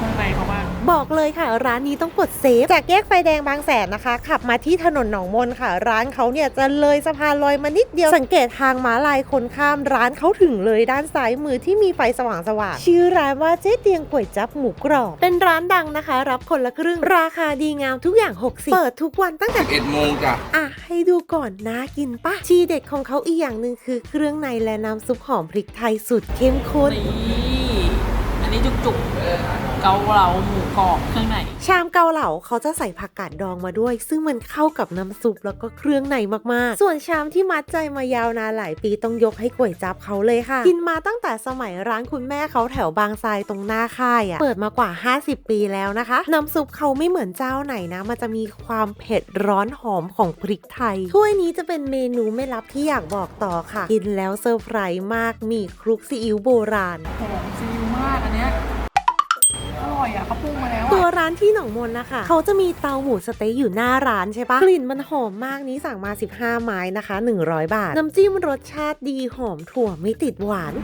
ข้างในเขาบ้างบอกเลยค่ะ ร้านนี้ต้องกดเซฟ จากแยกไฟแดงบางแสนนะคะ ขับมาที่ถนนหนองมนค่ะ ร้านเขาเนี่ยจะเลยสะพานลอยมานิดเดียว สังเกตทางม้าลายคนข้ามร้านเขาถึงเลยด้านซ้ายมือที่มีไฟสว่างสว่างๆชื่อร้านว่าเจ๊เตียงก๋วยจับหมูกรอบเป็นร้านดังนะคะ รับคนละครึ่ง ราคาดีงามทุกอย่าง 60 เปิดทุกวันตั้งแต่ 11โมงจ้ะอะให้ดูก่อนนะกินปะทีเด็ดของเขาอีกอย่างหนึ่งคือเครื่องในและน้ำซุปหอมพริกไทยสุดเข้มข้น นี่อั นนี้จุกๆ เกาเหลาหมูกรอบเครื่องในชามเกาเหลาเขาจะใส่ผักกาดดองมาด้วย ซึ่งมันเข้ากับน้ำซุปแล้วก็เครื่องในมากๆ ส่วนชามที่มัดใจมายาวนานหลายปีต้องยกให้ก๋วยจับเขาเลยค่ะ กินมาตั้งแต่สมัยร้านคุณแม่เขาแถวบางทรายตรงหน้าค่ายอะ่ะเปิดมากว่า 50 ปีแล้วนะคะ น้ำซุปเขาไม่เหมือนเจ้าไหนนะ มันจะมีความเผ็ดร้อนหอมของพริกไทยถ้วยนี้จะเป็นเมนูไม่ลับที่อยากบอกต่อค่ะ กินแล้วเซอร์ไพรส์มากมีคลุกซีอิ๊วโบราณหอมซีอิ๊วมากอันเนี้ยอร่อยอะเขาปรุงมาแล้วตัวร้านที่หนองมนนะคะ เขาจะมีเตาหมูสเต๊กอยู่หน้าร้านใช่ปะกลิ่นมันหอมมากนี้สั่งมา 15 ไม้นะคะ 100 บาท น้ำจิ้มรสชาติดีหอมถั่วไม่ติดหวาน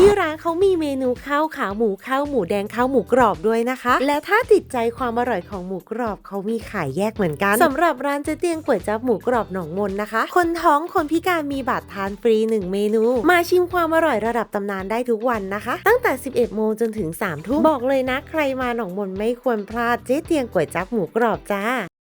ที่ร้านเขามีเมนูข้าวขาหมูข้าวหมูแดงข้าวหมูกรอบด้วยนะคะ และถ้าติดใจความอร่อยของหมูกรอบเขามีขายแยกเหมือนกันสำหรับร้านเจ๊เตียงก๋วยจั๊บหมูกรอบหนองมนนะคะ คนท้องคนพิการมีบัตรทานฟรีหนึ่งเมนู มาชิมความอร่อยระดับตำนานได้ทุกวันนะคะ ตั้งแต่ 11 โมงจนถึง3ทุ่มบอกเลยนะ ใครมาหนองมนไม่ควรพลาดเจ๊เตียงก๋วยจั๊บหมูกรอบจ้า